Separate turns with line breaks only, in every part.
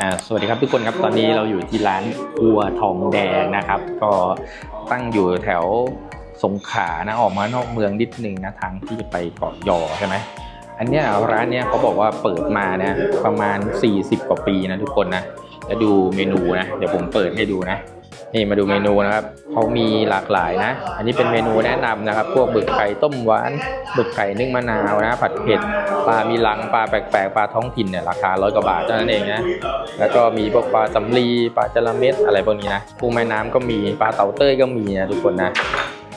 อ่าสวัสดีครับทุกคนครับตอนนี้เราอยู่ที่ร้านครัวทองแดงนะครับ ก็ตั้งอยู่แถวสงขลานะออกมานอกเมืองนิดนึงนะทางที่จะไปเกาะยอใช่ไหมอันเนี้ยร้านเนี้ยเขาบอกว่าเปิดมานะประมาณ 40 กว่าปีนะทุกคนนะแล้วดูเมนูนะ เดี๋ยวผมเปิดให้ดูนะ นี่มาดูเมนูนะครับเขามีหลากหลายนะ อันนี้เป็นเมนูแนะนำนะครับ พวกบึกไก่ต้มหวานบึกไก่นึ่งมะนาวนะ ผัดเผ็ดปลามีลังปลาแปลกๆปลาท้องถิ่นเนี่ยราคาร้อยกว่าบาทเท่านั้นเองนะแล้วก็มีพวกปลาสำลีปลาจระเม็ดอะไรพวกนี้นะกุ้งแม่น้ำก็มีปลาเต่าเต้ยก็มีนะทุกคนนะ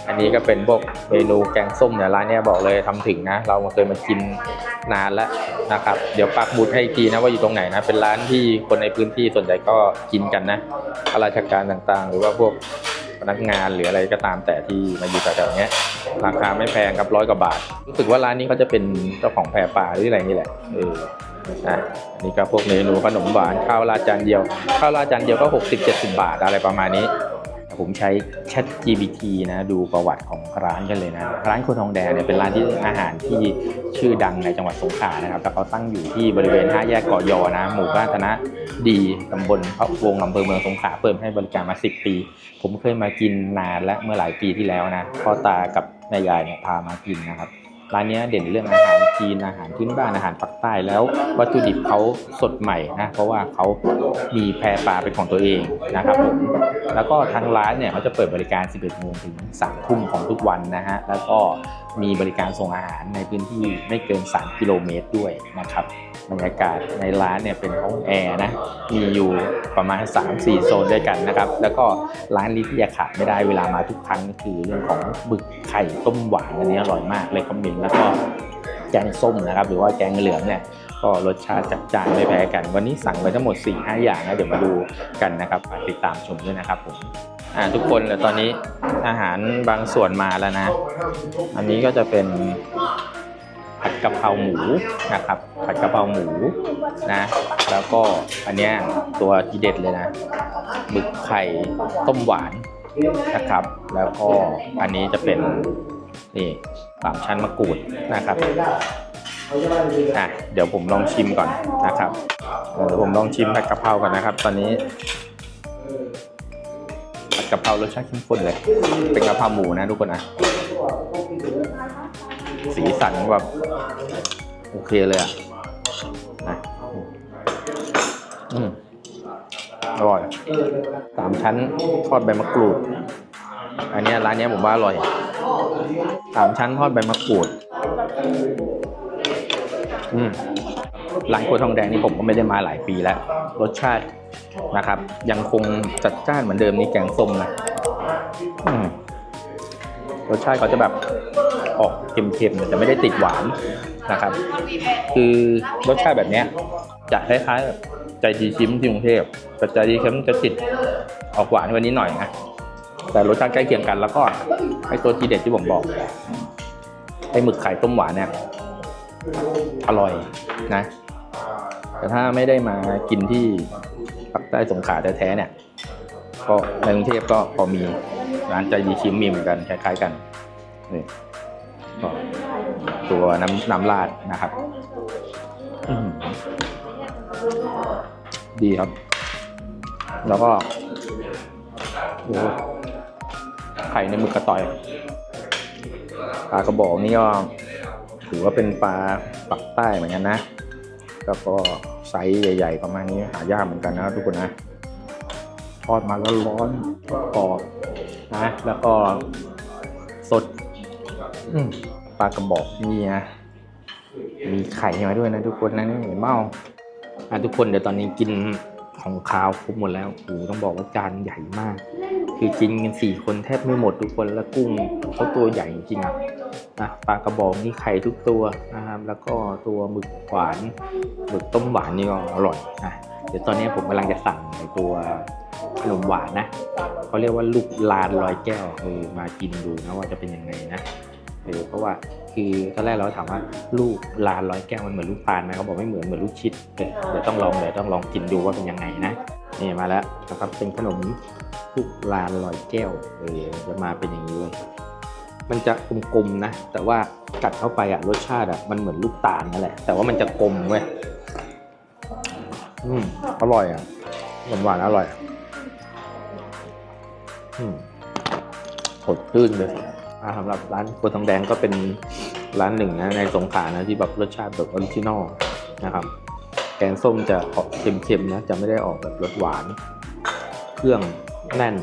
อันนี้ก็เป็นพวกเมนูแกงส้มเนี่ยร้านเนี้ยบอกเลยทำถึงนะ เราเคยมากินนานแล้วนะครับ เดี๋ยวปักหมุดให้อีกทีนะว่าอยู่ตรงไหนนะ เป็นร้านที่คนในพื้นที่ส่วนใหญ่ก็กินกันนะข้าราชการต่างๆ หรือว่าพวกพนักงานหรืออะไรก็ตามแต่ที่มาอยู่แถวๆนี้ราคาไม่แพงครับร้อยกว่าบาท รู้สึกว่าร้านนี้เขาจะเป็นเจ้าของแพรปลาหรืออะไรนี่แหละเอออะอันนี่ก็พวกเมนูขนมหวานข้าวราดจานเดียวข้าวราดจานเดียวก็ 60-70 บาทอะไรประมาณนี้ ผมใช้ Chat GPT นะดูประวัติของร้านกันเลยนะ ร้านครัวทองแดงเนี่ยเป็นร้านที่อาหารที่ชื่อดังในจังหวัดสงขลานะครับแต่เขาตั้งอยู่ที่บริเวณห้าแยกเกาะยอนะ หมู่บ้านธนะดีตำบลพระวงศ์อำเภอเมืองสงขลาเปิดให้บริการมา 10 ปี ผมเคยมากินนานและเมื่อหลายปีที่แล้วนะพ่อตากับแม่ยายเนี่ยพามากินนะครับ ร้านนี้เด่นเรื่องอาหารจีนอาหารพื้นบ้านอาหารปักใต้แล้ววัตถุดิบเขาสดใหม่นะเพราะว่าเขามีแพรปลาเป็นของตัวเองนะครับผมแล้วก็ทางร้านเนี่ยเขาจะเปิดบริการ 11โมงถึง3ทุ่มของทุกวันนะฮะแล้วก็มีบริการส่งอาหารในพื้นที่ไม่เกิน 3 กิโลเมตรด้วยนะครับบรรยากาศในร้านเนี่ยเป็นห้องแอร์นะมีอยู่ประมาณ 3-4 โซนด้วยกันนะครับ แล้วก็ร้านนี้ที่จะขาดไม่ได้เวลามาทุกครั้งก็คือเรื่องของบึกไข่ต้มหวานอันนี้อร่อยมากเลยคอมเมนต์แล้วก็แกงส้มนะครับ หรือว่าแกงเหลืองเนี่ยก็รสชาติจัดจ้านไม่แพ้กัน วันนี้สั่งไปทั้งหมด 4-5 อย่างนะเดี๋ยวมาดูกันนะครับฝากติดตามชมด้วยนะครับผม อ่าทุกคนแล้วตอนนี้อาหารบางส่วนมาแล้วนะ อันนี้ก็จะเป็นผัดกะเพราหมูนะครับ ผัดกะเพราหมูนะ แล้วก็อันเนี้ยตัวทีเด็ดเลยนะหมึกไข่ต้มหวานนะครับ แล้วก็อันนี้จะเป็นนี่สามชั้นมะกรูดนะครับอะเดี๋ยวผมลองชิมก่อนนะครับเดี๋ยวผมลองชิมผัดกะเพราก่อนนะครับ ตอนนี้ กะเพรารสชาติเข้มข้นเลย เป็นกะเพราหมูนะทุกคนนะ สีสันแบบโอเคเลยอะนะอืมอร่อยสามชั้นทอดใบมะกรูด อันนี้ร้านนี้ผมว่าอร่อยสามชั้นทอดใบมะกรูด อืม ร้านครัวทองแดงนี่ผมก็ไม่ได้มาหลายปีแล้ว รสชาตินะครับ ยังคงจัดจ้านเหมือนเดิมนี่แกงส้มนะรสชาติเขาจะแบบออกเค็มๆแต่ไม่ได้ติดหวานนะครับ คือรสชาติแบบนี้จะคล้ายๆแบบใจดีชิมที่กรุงเทพแต่ใจดีชิมจะติดออกหวานกว่านี้หน่อยนะแต่รสชาติใกล้เคียงกันแล้วก็ไอตัวทีเด็ดที่ผมบอกไอหมึกไข่ต้มหวานเนี่ยอร่อยนะ แต่ถ้าไม่ได้มากินที่ปักใต้สงขลาแท้ๆเนี่ย ก็ในกรุงเทพก็พอมีร้านใจดีชิมมีเหมือนกันคล้ายๆกันนี่ก็ตัวน้ำน้ำราดนะครับดีครับ แล้วก็โอ้ไข่ในมึกกระต่อยปลากระบอกนี่ก็ถือว่าเป็นปลาปักใต้เหมือนกันนะ แล้วก็ไซส์ใหญ่ ๆ ประมาณนี้หายากเหมือนกันนะทุกคนนะทอดมาแล้วร้อนกรอบนะแล้วก็สดปลากระบอกนี่นะมีไข่มาด้วยนะทุกคนนะนี่เมาอะทุกคนเดี๋ยวตอนนี้กินของคาวครบหมดแล้วโอ้ต้องบอกว่าจานใหญ่มาก คือกินกันสี่คนแทบไม่หมดทุกคนแล้วกุ้งเขาตัวใหญ่จริงอะนะปลากระบอกนี่ไข่ทุกตัวนะครับแล้วก็ตัวหมึกหวานหมึกต้มหวานนี่ก็อร่อยนะเดี๋ยวตอนนี้ผมกำลังจะสั่งตัวขนมหวานนะเขาเรียกว่าลูกลานลอยแก้วเออมากินดูนะว่าจะเป็นยังไงนะเออเพราะว่าคือตอนแรกเราถามว่าลูกลานลอยแก้วมันเหมือนลูกตาลไหมเขาบอกไม่เหมือนเหมือนลูกชิดเดี๋ยวต้องลองเดี๋ยวต้องลองกินดูว่าเป็นยังไงนะ นี่มาแล้วนะครับเป็นขนมลูกลานลอยแก้วเออจะมาเป็นอย่างนี้เลยมันจะกลมๆนะ แต่ว่ากัดเข้าไปอะรสชาติอะมันเหมือนลูกตาลนั่นแหละ แต่ว่ามันจะกลมเว้ยอืมอร่อยอะหวานหวานๆอร่อยอืมสดชื่นเลยอ่าสำหรับร้านครัวทองแดงก็เป็นร้านหนึ่งนะในสงขลานะที่แบบรสชาติแบบออริจินอลนะครับ แกงส้มจะออกเค็มๆนะจะไม่ได้ออกแบบรสหวาน เครื่องแน่น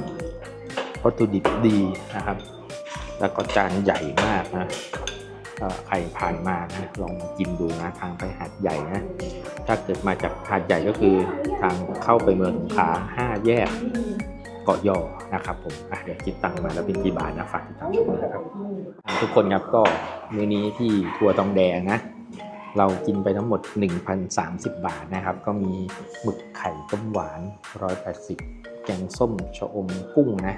วัตถุดิบดีนะครับ แล้วก็จานใหญ่มากนะใครผ่านมานะลองมากินดูนะทางไปหาดใหญ่นะถ้าเกิดมาจากหาดใหญ่ก็คือทางเข้าไปเมืองสงขลาห้าแยกเกาะยอนะครับผมเดี๋ยวคิดตังค์มาแล้วเป็นกี่บาทนะฝากติดตามชมนะครับทุกคนครับก็มื้อนี้ที่ครัวตองแดงนะ เรากินไปทั้งหมด 1,030 บาทนะครับ ก็มีหมึกไข่ต้มหวาน 180 แกงส้มชะอมกุ้งนะ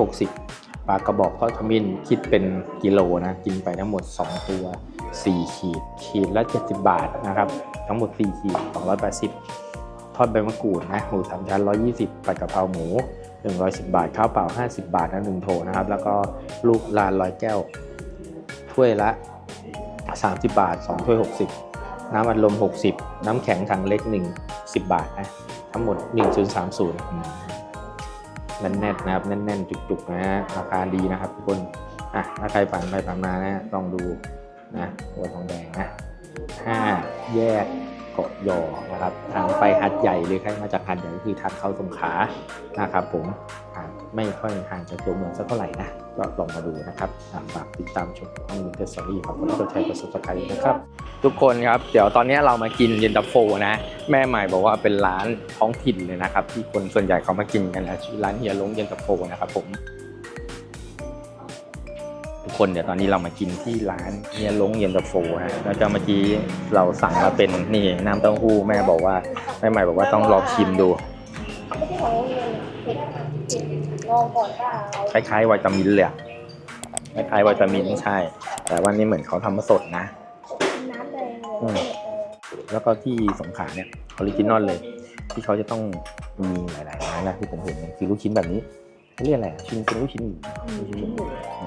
160 ปลากระบอกทอดขมิ้นคิดเป็นกิโลนะ กินไปทั้งหมด 2 ตัว 4 ขีด ขีดละ 70 บาทนะครับ ทั้งหมด 4 ขีด 280 ทอดใบมะกรูดนะหมูสามชั้น 120 ผัดกะเพราหมู 110 บาท ข้าวเปล่า 50 บาทนะหนึ่งโถนะครับ แล้วก็ลูกลานร้อยแก้ว ถ้วยละ 30 บาท2ถ้วย60 น้ำอัดลม 60 น้ำแข็งถังเล็ก 1 10 บาทนะทั้งหมด 1030อืมแน่นๆนะครับแน่นๆ จุกๆนะฮะราคาดีนะครับทุกคนอะถ้าใครผ่านไปผ่านมานะลองดูนะหัวทองแดงนะห้าแยกเกาะยอนะครับทางไปหัดใหญ่หรือใครมาจากหัดใหญ่ก็คือทางเข้าสงขลานะครับผมห่าง ไม่ค่อยห่างจากตัวเมืองสักเท่าไหร่นะก็ลองมาดูนะครับอะฝากติดตามชมช่องวินเทอร์สตอรี่ครับกดไลค์กดแชร์กดซับสไครต์นะครับ ทุกคนครับ เดี๋ยวตอนนี้เรามากินเย็นตาโฟนะ แม่ใหม่บอกว่าเป็นร้านท้องถิ่นเลยนะครับ ที่คนส่วนใหญ่เขามากินกันนะชื่อร้านเฮียลงเย็นตาโฟนะครับผมทุกคนเดี๋ยวตอนนี้เรามากินที่ร้านเฮียลงเย็นตาโฟนะแล้วก็เมื่อกี้เราสั่งมาเป็นนี่น้ำเต้าหู้แม่บอกว่าแม่ใหม่บอกว่าต้องลองชิมดู
ไม่ ใช่ของโรงเรียนเผ็ดเผ็ดลองก่อนก็เอา
คล้ายๆวิตามินเลยอะคล้ายๆวิตามินใช่ แต่ว่านี่เหมือนเขาทำมาสดนะ
น้ำแดง
อืม แล้วก็ที่สงขลาเนี่ยออริจินอลเลย ที่เขาจะต้องมีหลายๆร้านนะที่ผมเห็นเนี่ยคือลูกชิ้นแบบนี้เขาเรียกอะไรอะชิ้นเป็นลูกชิ้นหมูลูกชิ้นหมู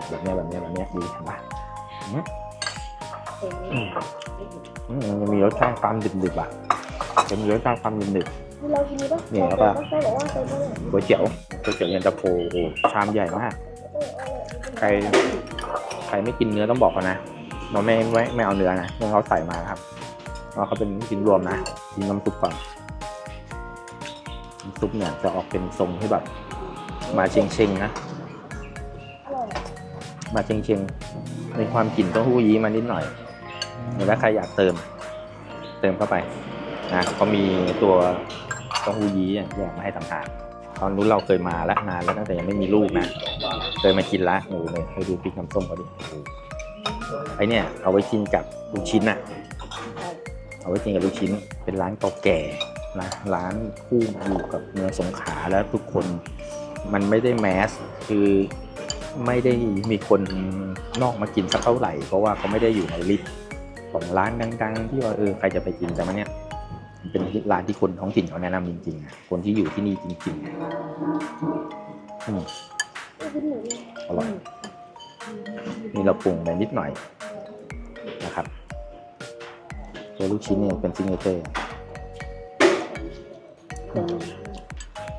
แบบเนี้ยแบบเนี้ยแบบเนี้ยดีเห็นปะอืม
เผ็ด
อืมอืมมันมีรสชาติความดึบๆอะจะมีรสชาติความดึบ
ที่ เรากินนี้ปะ
เนี่ยแล้วก็
เขาบอกว่าเป็นเมื่อไหร่
ก๋วยเตี๋ยวก๋วยเตี๋ยวเย็นตาโฟโอ้โหชามใหญ่มาก ใคร ใครไม่กินเนื้อต้องบอกเขานะเราไม่ไม่ไม่เอาเนื้อนะเนื้อเขาใส่มาครับเพราะเขาเป็นชิ้นรวมนะกินน้ำซุปก่อนน้ำซุปเนี่ยจะออกเป็นทรงที่แบบ มาเชงเชงๆนะ
อร่อย
มาเชงเชงๆมีความกลิ่นเต้าหู้ยี้มานิดหน่อยหรือถ้าใครอยากเติม เติมเข้าไป นะเขามีตัวเต้าหู้ยี้แยกมาให้ต่างหากตอนนู้นเราเคยมาแล้วนานแล้วตั้งแต่ยังไม่มีลูกนะเคยมากินละโอ้โหเนี่ยให้ดูพริกน้ำส้มเขาดิไอเนี่ยเอาไว้กินกับลูกชิ้นอะเอาไว้กินกับลูกชิ้นเป็นร้านเก่าแก่นะร้านคู่อยู่กับเมืองสงขลาแล้วทุกคนมันไม่ได้แมสคือไม่ได้มีคนนอกมากินสักเท่าไหร่ เพราะว่าเขาไม่ได้อยู่ในลิสต์ของร้านดัง ๆ ที่ว่าเออใครจะไปกินแต่มันเนี่ย เป็นร้านที่คนท้องถิ่นเขาแนะนำจริงๆ คนที่อยู่ที่นี่จริงๆอืมอร่อย นี่เราปรุงไปนิดหน่อยนะครับตัวลูกชิ้นเนี่ยเป็นซิงเกิล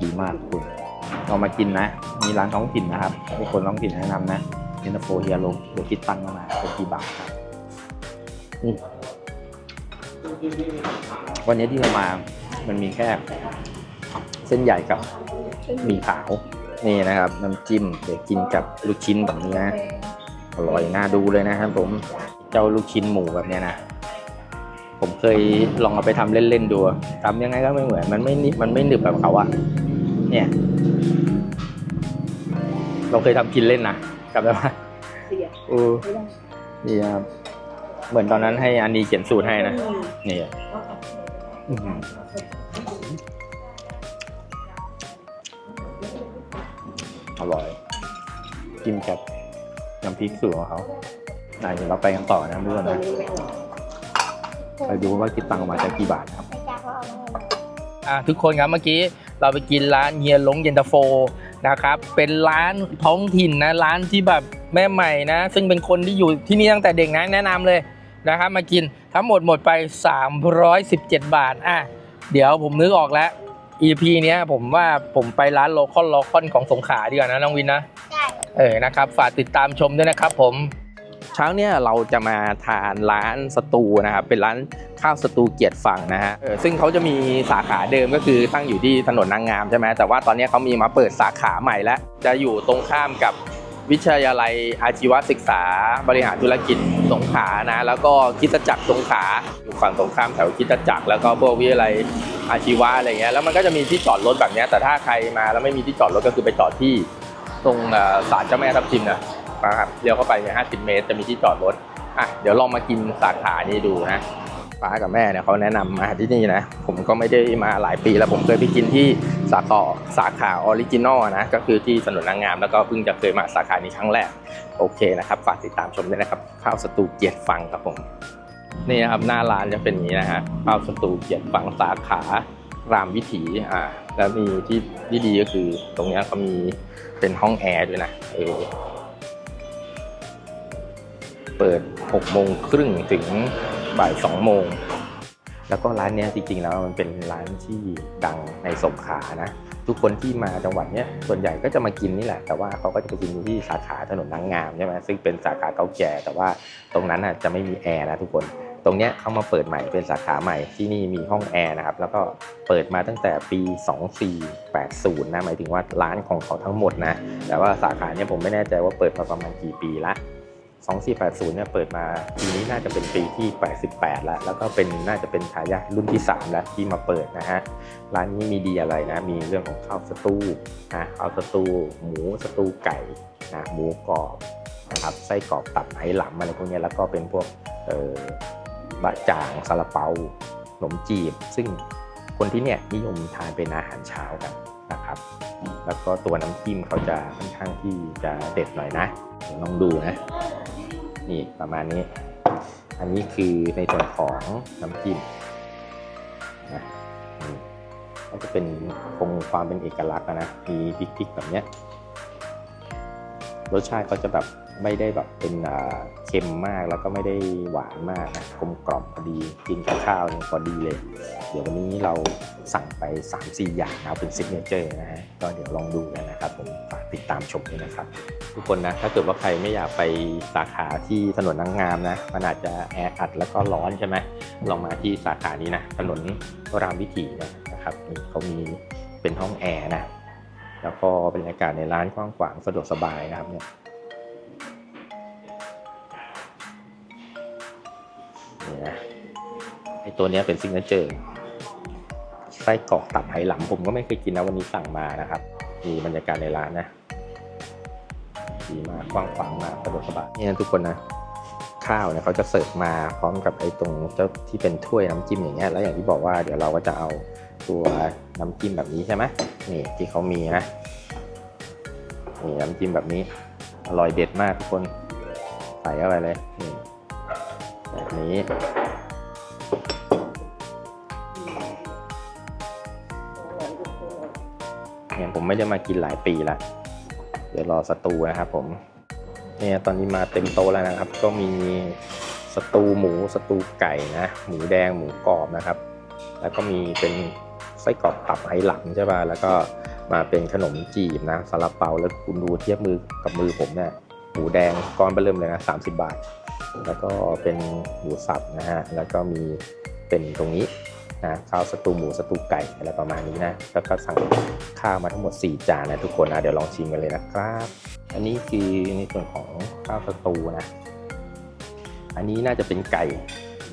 ดีมากคุณเรามากินนะ มีร้านท้องถิ่นนะครับมีคนท้องถิ่นแนะนำนะเยนตาโฟเฮียลเดี๋ยวคิดตังค์มาเป็นกี่บาทครับอืม วันนี้ที่เรามา มันมีแค่ เส้นใหญ่กับหมี่ขาว นี่นะครับน้ำจิ้มเดี๋ยวกินกับลูกชิ้นแบบนี้นะ อร่อยน่าดูเลยนะครับผมเจ้าลูกชิ้นหมูแบบเนี้ยนะ ผมเคยลองเอาไปทำเล่นๆดูทำยังไงก็ไม่เหมือน มันไม่นิมันไม่หนึบแบบเขาอะเนี่ย เราเคยทำกินเล่นนะจำได้ปะ
เสีย
เออ
ไม่ได้
นี่ครับ เหมือนตอนนั้นให้อันนี้เขียนสูตรให้นะ นี่อะอื้อหืออร่อย จิ้มกับน้ำพริกสูตรของเขาอะเดี๋ยวเราไปกันต่อนะเพื่อนนะ ไปดูว่าคิดตังค์ออกมาจะกี่บาทนะครับ
ไปจ้าเขาเอามาให้
อะทุกคนครับเมื่อกี้เราไปกินร้านเฮียหลงเย็นตาโฟนะครับ เป็นร้านท้องถิ่นนะร้านที่แบบแม่ใหม่นะ ซึ่งเป็นคนที่อยู่ที่นี่ตั้งแต่เด็กนะแนะนำเลย นะครับมากินทั้งหมดหมดไป 317 บาทอะ
เดี๋ยวผมนึกออกแล้ว EP เนี้ยผมว่าผมไปร้านโลคอลโลคอนของสงขลาดีกว่านะน้องวินนะ
ได้
เออนะครับฝากติดตามชมด้วยนะครับผม เช้าเนี่ยเราจะมาทานร้านสตูนะครับเป็นร้านข้าวสตูเกียรติฝั่งนะฮะเออซึ่งเขาจะมีสาขาเดิมก็คือตั้งอยู่ที่ถนนนางงามใช่ไหมแต่ว่าตอนนี้เขามีมาเปิดสาขาใหม่แล้ว จะอยู่ตรงข้ามกับ วิทยาลัยอาชีวศึกษา บริหารธุรกิจสงขลานะ แล้วก็คิดจักรสงขลาอยู่ฝั่งตรงข้ามแถวคิดจักรแล้วก็พวกวิทยาลัยอาชีวะอะไรเงี้ยแล้วมันก็จะมีที่จอดรถแบบเนี้ยแต่ถ้าใครมาแล้วไม่มีที่จอดรถก็คือไปจอดที่ตรงศาลเจ้าแม่ทับทิมนะนะครับเลี้ยวเข้าไปเนี่ย50เมตรจะมีที่จอดรถอะเดี๋ยวลองมากินสาขานี้ดูนะ ป้ากับแม่เนี่ยเขาแนะนำมาที่นี่นะ ผมก็ไม่ได้มาหลายปีแล้วผมเคยไปกินที่สาขาสาขาออริจินอลนะก็คือที่ถนนนางงามแล้วก็เพิ่งจะเคยมาสาขานี้ครั้งแรก โอเคนะครับ ฝากติดตามชมด้วยนะครับข้าวสตูเกียรติฟังครับผมนี่นะครับหน้าร้านจะเป็นอย่างนี้นะฮะข้าวสตูเกียรติฟังสาขารามวิถีอ่าแล้วมีที่ที่ดีก็คือตรงนี้เขามีเป็นห้องแอร์ด้วยนะเออ เปิด 6 โมงครึ่งถึงบ่าย 2 โมง แล้วก็ร้านนี้จริงๆ แล้วมันเป็นร้านที่ดังในสงขลานะ ทุกคนที่มาจังหวัดเนี้ยส่วนใหญ่ก็จะมากินนี่แหละ แต่ว่าเขาก็จะไปกินที่สาขาถนนนางงามใช่ไหมซึ่งเป็นสาขาเก่าแก่ แต่ว่าตรงนั้นน่ะจะไม่มีแอร์นะทุกคนตรงเนี้ยเขามาเปิดใหม่เป็นสาขาใหม่ที่นี่มีห้องแอร์นะครับ แล้วก็เปิดมาตั้งแต่ปี 2480 นะ หมายถึงว่าร้านของเขาทั้งหมดนะ แต่ว่าสาขาเนี้ยผมไม่แน่ใจว่าเปิดมาประมาณกี่ปีละ 2480เนี่ยเปิดมาปีนี้น่าจะเป็นปีที่ 88 แล้ว แล้วก็เป็นน่าจะเป็นทายาทรุ่นที่ 3 แล้วที่มาเปิดนะฮะ ร้านนี้มีดีอะไรนะ มีเรื่องของข้าวสตูนะข้าวสตู หมูสตูไก่นะหมูกรอบนะครับไส้กรอกตับไหหลำอะไรพวกนี้แล้วก็เป็นพวกเออบะจ่างซาลาเปาขนมจีบ ซึ่งคนที่เนี่ยนิยมทานเป็นอาหารเช้ากันนะครับ แล้วก็ตัวน้ำจิ้มเขาจะค่อนข้างที่จะเด็ดหน่อยนะลองดูนะ นี่ประมาณนี้ อันนี้คือในส่วนของน้ำจิ้มนะนี่ก็จะเป็นคงความเป็นเอกลักษณ์อะนะ มีพริกๆแบบเนี้ยรสชาติก็จะแบบ ไม่ได้แบบเป็นเค็มมากแล้วก็ไม่ได้หวานมากนะกลมกล่อมพอดีกินกับข้าวพอดีเลย เดี๋ยววันนี้เราสั่งไป 3-4 อย่างนะเป็นซิกเนเจอร์นะฮะก็เดี๋ยวลองดูกันนะครับผมฝากติดตามชมด้วยนะครับ ทุกคนนะถ้าเกิดว่าใครไม่อยากไปสาขาที่ถนนนางงามนะมันอาจจะแออัดแล้วก็ร้อนใช่ไหมลองมาที่สาขานี้นะถนนรามวิถีนะครับนี่เขามีเป็นห้องแอร์นะแล้วก็บรรยากาศในร้านกว้างขวางสะดวกสบายนะครับเนี่ย นี่นะไอตัวเนี้ยเป็นซิงเกิลเจอร์ไส้กรอกตับไหหลำผมก็ไม่เคยกินนะวันนี้สั่งมานะครับ มีบรรยากาศในร้านนะดีมากกว้างขวางมากสะดวกสบายนี่นะทุกคนนะข้าวเนี่ยเขาจะเสิร์ฟมาพร้อมกับไอ้ตรงเจ้าที่เป็นถ้วยน้ำจิ้มอย่างเงี้ยแล้วอย่างที่บอกว่าเดี๋ยวเราก็จะเอาตัวน้ำจิ้มแบบนี้ใช่ไหมนี่ที่เขามีนะนี่น้ำจิ้มแบบนี้อร่อยเด็ดมากทุกคนใส่เข้าไปเลยนี่ แบบนี้เนี่ยผมไม่ได้มากินหลายปีละเดี๋ยวรอสตูนะครับผม เนี่ยตอนนี้มาเต็มโตแล้วนะครับ ก็มีสตูหมูสตูไก่นะ หมูแดงหมูกรอบนะครับ แล้วก็มีเป็นไส้กรอกตับไหหลังใช่ป่ะแล้วก็มาเป็นขนมจีบนะซาลาเปาแล้วคุณดูเทียบมือกับมือผมเนี่ย หมูแดงก้อนเบอร์เริ่มเลยนะ 30 บาท แล้วก็เป็นหมูสับนะฮะ แล้วก็มีเป็นตรงนี้นะข้าวสตูหมูสตูไก่อะไรประมาณนี้นะ แล้วก็สั่งข้าวมาทั้งหมด 4 จานนะทุกคนนะเดี๋ยวลองชิมกันเลยนะครับ อันนี้คือในส่วนของข้าวสตูนะ อันนี้น่าจะเป็นไก่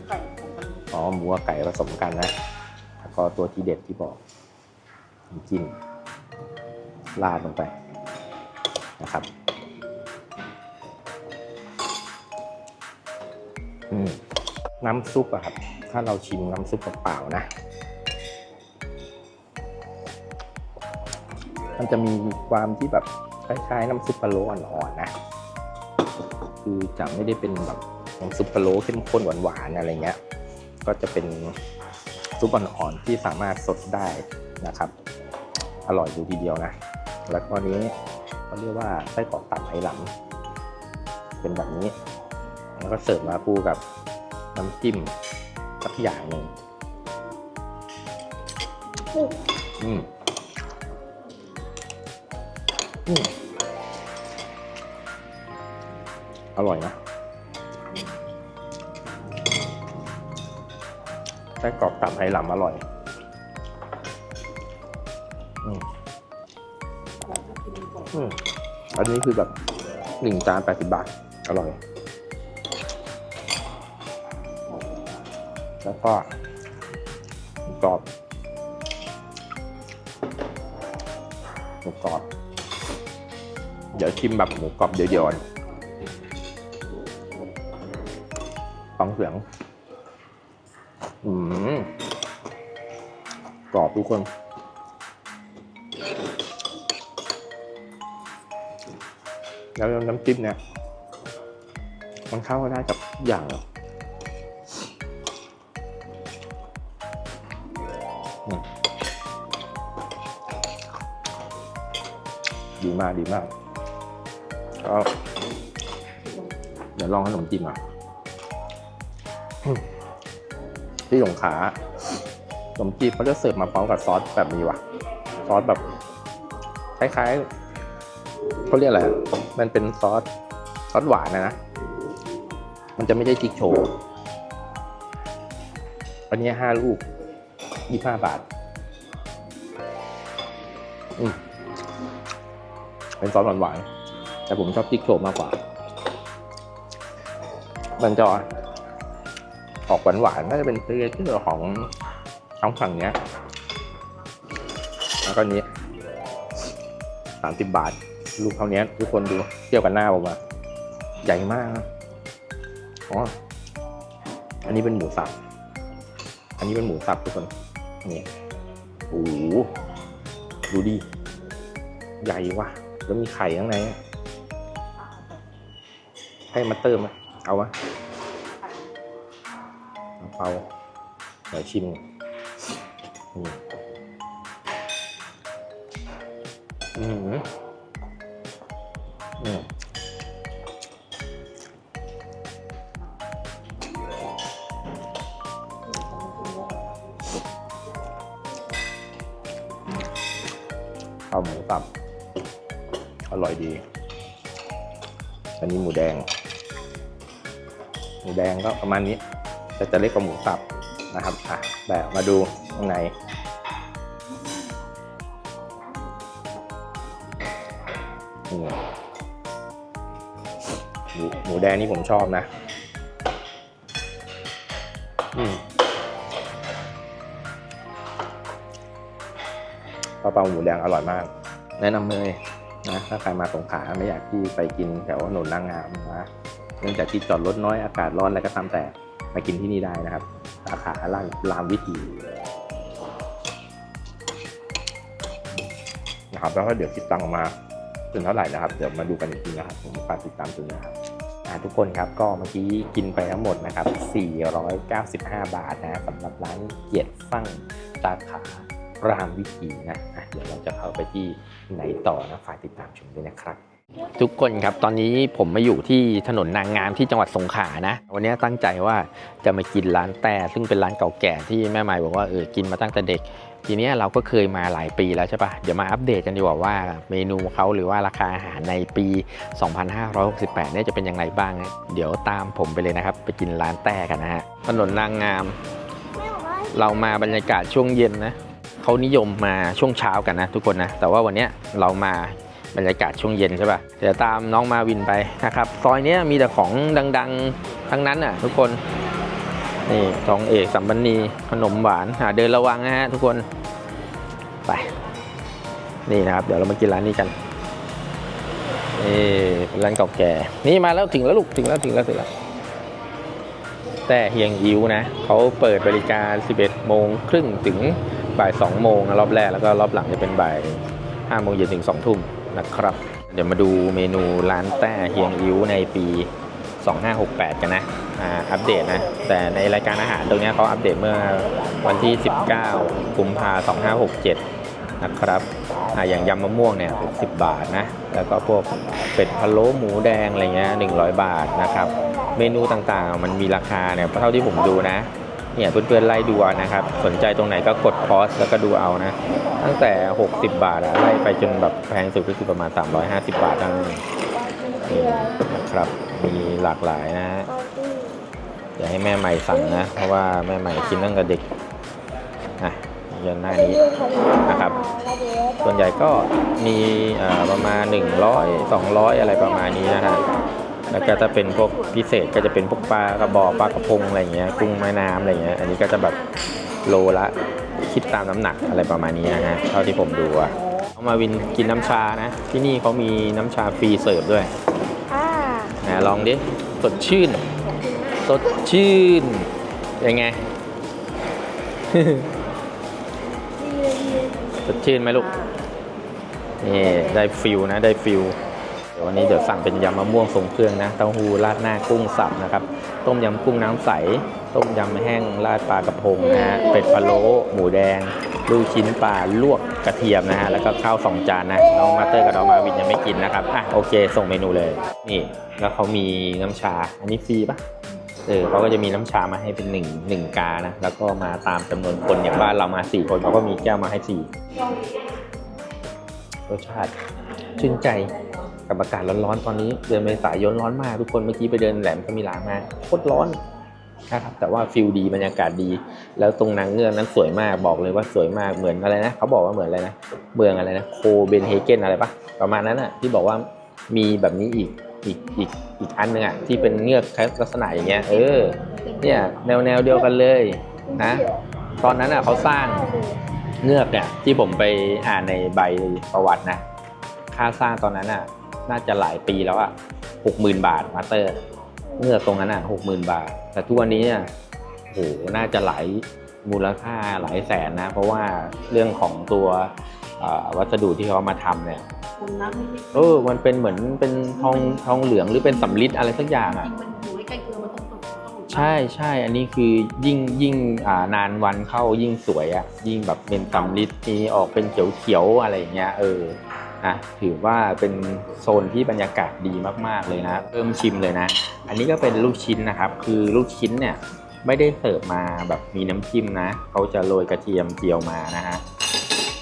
ไก่ของมัน
อ๋อหมูกับไก่ผสมกันนะแล้วก็ตัวที่เด็ดที่บอกน้ำจิ้มราดลงไปนะครับ น้ำซุปอะครับ ถ้าเราชิมน้ำซุปเปล่าๆนะ มันจะมีความที่แบบคล้ายๆน้ำซุปพะโลอ่อนๆนะ คือจะไม่ได้เป็นแบบน้ำซุปพะโลเข้มข้นหวานๆอะไรเงี้ย ก็จะเป็นซุปอ่อนๆที่สามารถสดได้นะครับ อร่อยดูทีเดียวนะ แล้วก็นี้เขาเรียกว่าไส้กรอกตับไหหลังเป็นแบบนี้ แล้วก็เสิร์ฟมาคู่กับน้ำจิ้มสักอย่างหนึ่งอืมอืมอร่อยนะไส้กรอกตับไหหลำอร่อยอืมอืมอันนี้คือแบบหนึ่งจานแปดสิบบาท อร่อย แล้วก็หมูกรอบหมูกรอบ เดี๋ยวชิมแบบหมูกรอบเดียวๆก่อนฟังเสียง อืมกรอบทุกคนแล้วน้ำจิ้มเนี่ย มันเข้ากันได้กับทุกอย่าง มากดีมากก็เดี๋ยวลองขนมจีนอะอืมที่สงขลาขนมจีนเขาจะเสิร์ฟมาพร้อมกับซอสแบบนี้ว่ะ ซอสแบบคล้ายๆเขาเรียกอะไรอะมันเป็นซอสซอสหวานนะนะ มันจะไม่ใช่จิกโชว์อันนี้ห้าลูกยี่ห้าบาท เป็นซอสหวานๆแต่ผมชอบจิ๊กโชว์มากกว่า มันจะออกหวานๆน่าจะเป็นเพื่อที่ของท้องฝั่งเนี้ย แล้วก็นี้สามสิบบาท ลูกเท่านี้ทุกคนดูเทียบกันหน้าผมอะใหญ่มากอ๋ออันนี้เป็นหมูสับ อันนี้เป็นหมูสับทุกคน นี่ โอ้โห ดูดิ ใหญ่ว่ะ แล้วมีไข่ข้างในให้มาเติมไหมเอาวะเอาเปาเดี๋ยวชิมอืมอื อร่อยดี อันนี้หมูแดง หมูแดงก็ประมาณนี้แต่จะเล็กกว่าหมูสับนะครับอะแบบมาดูข้างในหมูหมูแดงนี่ผมชอบนะ อืมปลาเปาหมูแดงอร่อยมาก แนะนำเลย นะถ้าใครมาสงขลาไม่อยากที่ไปกินแถวถนนนางงามนะเนื่องจากที่จอดรถน้อยอากาศร้อนอะไรก็ตามแต่มากินที่นี่ได้นะครับสาขาล่างรามวิถีนะครับแล้วก็เดี๋ยวคิดตังออกมาเป็นเท่าไหร่นะครับ เดี๋ยวมาดูกันอีกทีนะครับผมฝากติดตามตัวนะครับทุกคนครับก็เมื่อกี้กินไปทั้งหมดนะครับ 495 บาทนะสำหรับร้านเกียรติฟั่งสาขา รามวิถีนะอะเดี๋ยวเราจะเข้าไปที่ไหนต่อนะฝากติดตามชมด้วยนะครับ ทุกคนครับตอนนี้ผมมาอยู่ที่ถนนนางงามที่จังหวัดสงขลานะ วันนี้ตั้งใจว่าจะมากินร้านแต่ซึ่งเป็นร้านเก่าแก่ที่แม่ไม้บอกว่าเออกินมาตั้งแต่เด็ก ทีเนี้ยเราก็เคยมาหลายปีแล้วใช่ปะเดี๋ยวมาอัปเดตกันดีกว่าว่าเมนูเขาหรือว่าราคาอาหารในปี 2568เนี่ยจะเป็นยังไงบ้างนะเดี๋ยวตามผมไปเลยนะครับ ไปกินร้านแต่กันนะฮะถนนนางงาม
แม่บอกว่า
เรามาบรรยากาศช่วงเย็นนะ เขานิยมมาช่วงเช้ากันนะทุกคนนะ แต่ว่าวันนี้เรามาบรรยากาศช่วงเย็นใช่ป่ะ เดี๋ยวตามน้องมาวินไปนะครับ ซอยนี้มีแต่ของดังๆ ทั้งนั้นน่ะทุกคน นี่ทองเอกสัมบันนีขนมหวานหาเดินระวังนะฮะทุกคน ไป นี่นะครับ เดี๋ยวเรามากินร้านนี้กันนี่เป็นร้านเก่าแก่ นี่มาแล้วถึงแล้วลูกถึงแล้วถึงแล้วถึงแล้ว แต่เฮียงอิ้วนะเขาเปิดบริการ 11 โมงครึ่งถึง บ่าย2โมงนะรอบแรกแล้วก็รอบหลังจะเป็นบ่าย5โมงเย็นถึง2ทุ่มนะครับ เดี๋ยวมาดูเมนูร้านแต้เฮียงอิ้วในปี 2568 กันนะอ่าอัปเดตนะ แต่ในรายการอาหารตรงนี้เขาอัปเดตเมื่อวันที่ 19 กุมภา2567 นะครับอ่าอย่างยำมะม่วงเนี่ย60 บาทนะ แล้วก็พวกเป็ดพะโล้หมูแดงอะไรเงี้ย100 บาทนะครับ เมนูต่างๆ มันมีราคาเนี่ยเท่าที่ผมดูนะ
เนี่ยเพื่อนๆไล่ดูนะครับ สนใจตรงไหนก็กดพอสแล้วก็ดูเอานะ ตั้งแต่ 60 บาทอะไล่ไปจนแบบแพงสุดก็คือประมาณ 350 บาทเท่านั้นเองนะครับมีหลากหลายนะฮะ
อ
ย่าให้แม่ใหม่สั่งนะ เพราะว่าแม่ใหม่กินตั้งแต่เด็กนะยันหน้านี้นะครับ ส่วนใหญ่ก็มีประมาณ 100 200 อะไรประมาณนี้นะฮะ แล้วก็จะเป็นพวกพิเศษก็จะเป็นพวกปลากระบอกปลากระพงอะไรเงี้ยกุ้งแม่น้ำอะไรเงี้ยอันนี้ก็จะแบบโลละคิดตามน้ำหนักอะไรประมาณนี้นะฮะเท่าที่ผมดูอะเอามาวินกินน้ำชานะ ที่นี่เขามีน้ำชาฟรีเสิร์ฟด้วย
อ่า
นะลองดิสดชื่น สดชื่น ยังไง
ดีเลยดีเลย
สดชื่นไหมลูก นี่ได้ฟิลนะได้ฟิลเดี๋ยววันนี้เดี๋ยวสั่งเป็นยำมะม่วงทรงเครื่องนะเต้าหู้ราดหน้ากุ้งสับนะครับ ต้มยำกุ้งน้ำใส ต้มยำแห้งราดปลากระพงนะฮะเป็ดพะโล้หมูแดง ลูกชิ้นปลาลวกกระเทียมนะฮะแล้วก็ข้าวสองจานนะน้องมาเตอร์กับน้องมาวินยังไม่กินนะครับอะโอเค ส่งเมนูเลยนี่แล้วเขามีน้ำชาอันนี้ฟรีปะเออเขาก็จะมีน้ำชามาให้เป็นหนึ่งหนึ่งกานะ แล้วก็มาตามจำนวนคนอย่างบ้านเรามาสี่คนเขาก็มีแก้วมาให้สี่รสชาติชื่นใจ กับอากาศร้อนๆตอนนี้เดือนเมษายนร้อนมาก ทุกคนเมื่อกี้ไปเดินแหลมพมิลามาโคตรร้อนนะครับแต่ว่าฟิลดีบรรยากาศดี แล้วตรงนางเงือกนั้นสวยมากบอกเลยว่าสวยมากเหมือนอะไรนะเขาบอกว่าเหมือนอะไรนะเมืองอะไรนะโคเบนเฮเกนอะไรปะประมาณนั้นอะที่บอกว่ามีแบบนี้อีกอีกอีกอีกอันหนึ่งอะที่เป็นเงือกลักษณะอย่างเงี้ย เออ เนี่ยแนวแนวเดียวกันเลยนะตอนนั้นอะเขาสร้างเงือกเนี่ยที่ผมไปอ่านในใบประวัตินะค่าสร้างตอนนั้นอะ น่าจะหลายปีแล้วอะหกหมื่นบาทมาสเตอร์เงือกตรงนั้นอะหกหมื่นบาท แต่ทุกวันนี้เนี่ยโหน่าจะหลายมูลค่าหลายแสนนะ เพราะว่าเรื่องของตัวเอ่อวัสดุที่เขาเอามาทำเนี่ย
คุณน้ำไม่ได้
เออมันเป็นเหมือนเป็นทองทองเหลืองหรือเป็นสำริดอะไรสักอย่างอะ
มันอยู่ใกล้ๆเกลือมันต้องต้องต้อง
ใช่ใช่อันนี้คือยิ่งยิ่งอ่านานวันเข้ายิ่งสวยอะ่ะยิ่งแบบเป็นสำลิดมีออกเป็นเขียวเขียวๆอะไรอย่างเงี้ยเออ นะถือว่าเป็นโซนที่บรรยากาศดีมากๆเลยนะเริ่มชิมเลยนะ อันนี้ก็เป็นลูกชิ้นนะครับ คือลูกชิ้นเนี่ยไม่ได้เสิร์ฟมาแบบมีน้ำจิ้มนะเขาจะโรยกระเทียมเจียวมานะฮะ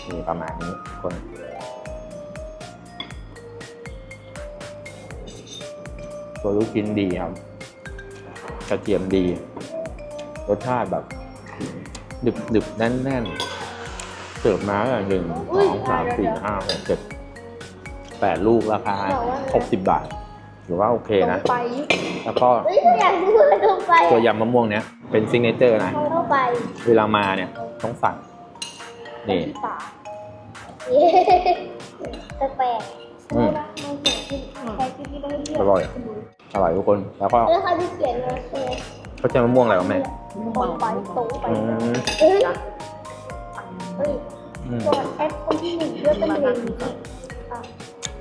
นี่ประมาณนี้คนตัวลูกชิ้นดีครับ กระเทียมดี รสชาติแบบดึบดึบแน่นแน่นๆเสิร์ฟมาอย่างหนึ่งสองสามสี่ห้าหกเจ็ด แปดลูกราคาหกสิบบาทหรือว่าโอเค
ตรง
นะ
ไป
แล้วก็
เฮ้ยอยากดูเลยตรงไป
ตัวยำมะม่วงเนี้ยเป็นซิงเนเจอร์นะ
เข้าไป
เวลามาเนี่ยต้องสั่งนี่
ที่ป่าเย้แปลกๆ
อืม
ใครที่นี่ไม่ให้เรีย
อกร่อยอร่อยทุกคน แล้วก็
แล้วเขาที่เขียนมาคือ
เขาจะมะม่วงอะไรวะแม่
ตรงไปตรงไป
อืม
เอ้ยเอ้ย
อืม
ตัวแอปคนที่หนึ่งเยอะเป็นเลย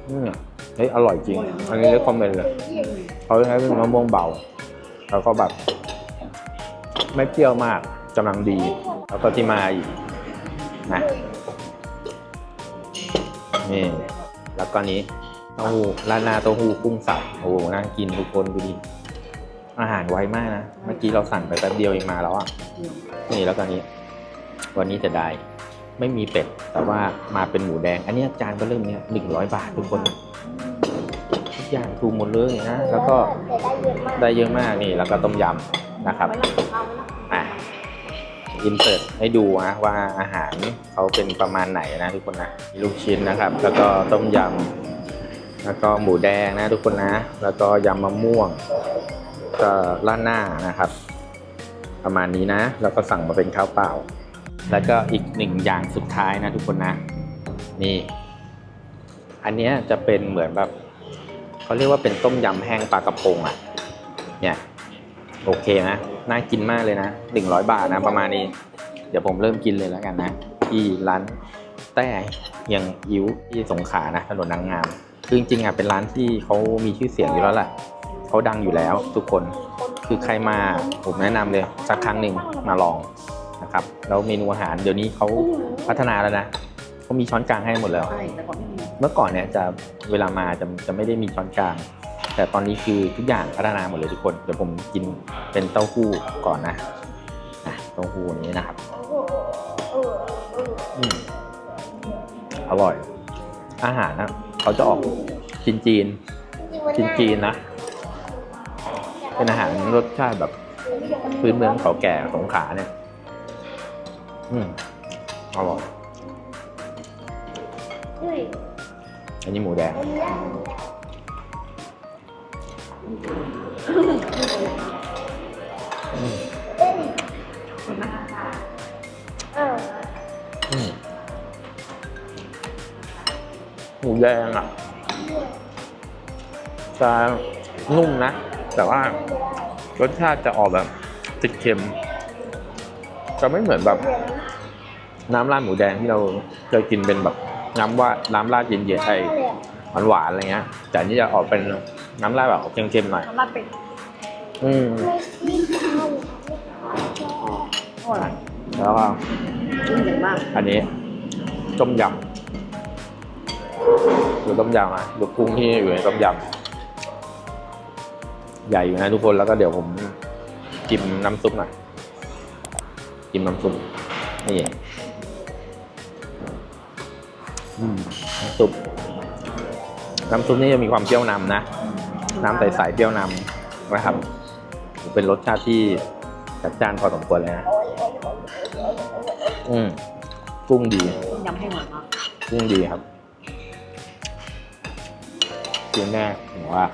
อื
มเฮ้ยอร่อยจริง อันนี้เลคคอมเมนต์เลยเขาใช้เป็นมะม่วงเบา แล้วก็แบบ ไม่เปรี้ยวมากกำลังดี แล้วก็ที่มาอีกนะนี่ แล้วก็นี้เต้าหู้ราดหน้าเต้าหู้กุ้งสับโอ้โหน่ากินทุกคนดูดิอาหารไวมากนะ เมื่อกี้เราสั่งไปแป๊บเดียวเองมาแล้วอะ นี่แล้วก็นี้ วันนี้จะได้ ไม่มีเป็ดแต่ว่ามาเป็นหมูแดง อันนี้จานก็เริ่มเนี้ยหนึ่งร้อยบาททุกคนทุกอย่างถูกหมดเลยนะแล้วก็
ได้เยอะมาก
นี่แล้วก็ต้มยำนะครับอะอินเสิร์ตให้ดูนะว่าอาหารเขาเป็นประมาณไหนนะทุกคนนะมีลูกชิ้นนะครับ แล้วก็ต้มยำแล้วก็หมูแดงนะทุกคนนะ แล้วก็ยำมะม่วงก็ราหน้านะครับ ประมาณนี้นะ แล้วก็สั่งมาเป็นข้าวเปล่า แล้วก็อีกหนึ่งอย่างสุดท้ายนะทุกคนนะ นี่ อันนี้จะเป็นเหมือนแบบเขาเรียกว่าเป็นต้มยำแห้งปลากระพงอะ เนี่ยโอเคนะน่ากินมากเลยนะหนึ่งร้อยบาทนะประมาณนี้ เดี๋ยวผมเริ่มกินเลยแล้วกันนะที่ร้านแต้เฮียงอิ้วที่สงขานะถนนนางงามคือจริงๆอะเป็นร้านที่เขามีชื่อเสียงอยู่แล้วแหละเขาดังอยู่แล้วทุกคนคือใครมาผมแนะนำเลยสักครั้งหนึ่งมาลอง นะครับแล้วเมนูอาหารเดี๋ยวนี้เขาพัฒนาแล้วนะเขามีช้อนกลางให้หมดแล้ว
ใช่แต่ก่อนไม่มี
เมื่อก่อนเนี่ยจะเวลามาจะจะไม่ได้มีช้อนกลาง แต่ตอนนี้คือทุกอย่างพัฒนาหมดเลยทุกคนเดี๋ยวผมกินเป็นเต้าหู้ก่อนนะอะเต้าหู้นี้นะครับ
โอ้โหเออเออ
อืมอร่อย อาหารนะเขาจะออกจีนจีน
จริงๆมัน
จีน
ง่าย
จีนๆนะ เป็นอาหารรสชาติแบบพื้นเมืองเก่าแก่สงขลาเนี่ย อืมอร่อยอันนี้หมูแดง หมูแดงอะจะนุ่มนะ แต่ว่ารสชาติจะออกแบบติดเค็ม จะไม่เหมือนแบบ
น
น้ำราดหมูแดงที่เราเคยกินเป็นแบบน้ำว่าน้ำราดเย็นๆไอ้
เลยอะ
หวานๆอะไรเงี้ยแต่อันนี่จะออกเป็นน้ำราดแบบออกเค็มๆหน่อย
สำหรับเป็ด
อืม
ไม่ซีดข้าว
อร่อย
แล้วก็
กุ้งใหญ่มาก
อันนี้ต้มยำดูต้มยำอะดูกุ้งที่อยู่ในต้มยำใหญ่อยู่นะทุกคนแล้วก็เดี๋ยวผมจิ้มน้ำซุปหน่อยจิ้มน้ำซุปนี่ น้ำซุปน้ำซุปนี่จะมีความเปรี้ยวนำนะ น้ำใสๆเปรี้ยวนำนะครับเป็นรสชาติที่จัดจ้านพอสมควรเลยนะอืมกุ้งดี
ต้มยำให้หวานมาก
กุ้งดีครับกินแน่ผมว่า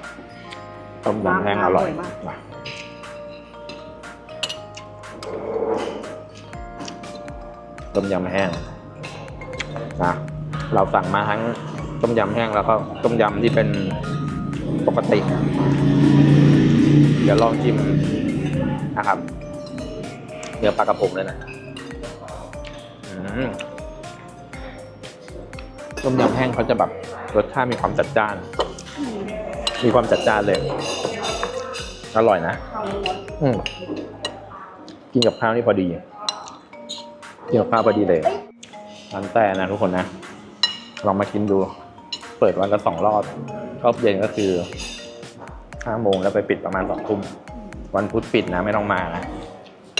ต้มยำแห้งอร่อยว่ะต้มยำแห้งนะ เราสั่งมาทั้งต้มยำแห้งแล้วก็ต้มยำที่เป็นปกติ เดี๋ยวลองชิมนะครับเนื้อปลากระพงเลยนะต้มยำแห้งเขาจะแบบรสชาติมีความจัดจ้าน มีความจัดจ้านเลย อร่อยนะ อืกินกับข้าวนี่พอดีกินกับข้าวพอดีเลยร้านแต่นะทุกคนนะ ลองมากินดู เปิดวันละสองรอบรอบเย็นก็คือห้าโมงแล้วไปปิดประมาณสองทุ่มวันพุธปิดนะไม่ต้องมานะ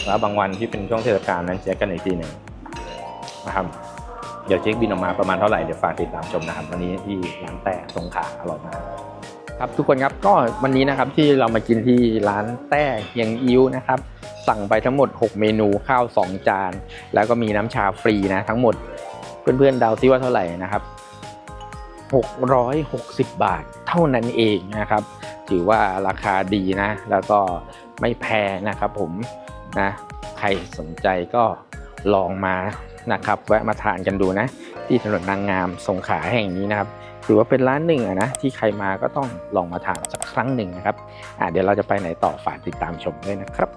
แล้วบางวันที่เป็นช่วงเทศกาลนั้นเช็คกันอีกทีหนึ่งนะครับเดี๋ยวเช็คบินออกมาประมาณเท่าไหร่เดี๋ยวฝากติดตามชมนะครับ วันนี้ที่ร้านแต่สงขาอร่อยมากครับทุกคนครับก็วันนี้นะครับที่เรามากินที่ร้านแต้เฮียงอิ้วนะครับ สั่งไปทั้งหมด 6 เมนูข้าว 2 จาน แล้วก็มีน้ำชาฟรีนะทั้งหมด เพื่อนๆเดาซิว่าเท่าไหร่นะครับ660 บาทเท่านั้นเองนะครับ ถือว่าราคาดีนะ แล้วก็ไม่แพงนะครับผมนะใครสนใจก็ลองมานะครับแวะมาทานกันดูนะ ที่ถนนนางงามสงขลาแห่งนี้นะครับถือว่าเป็นร้านหนึ่งนะที่ใครมาก็ต้องลองมาทานสักครั้งหนึ่งนะครับเดี๋ยวเราจะไปไหนต่อฝากติดตามชมด้วยนะครับ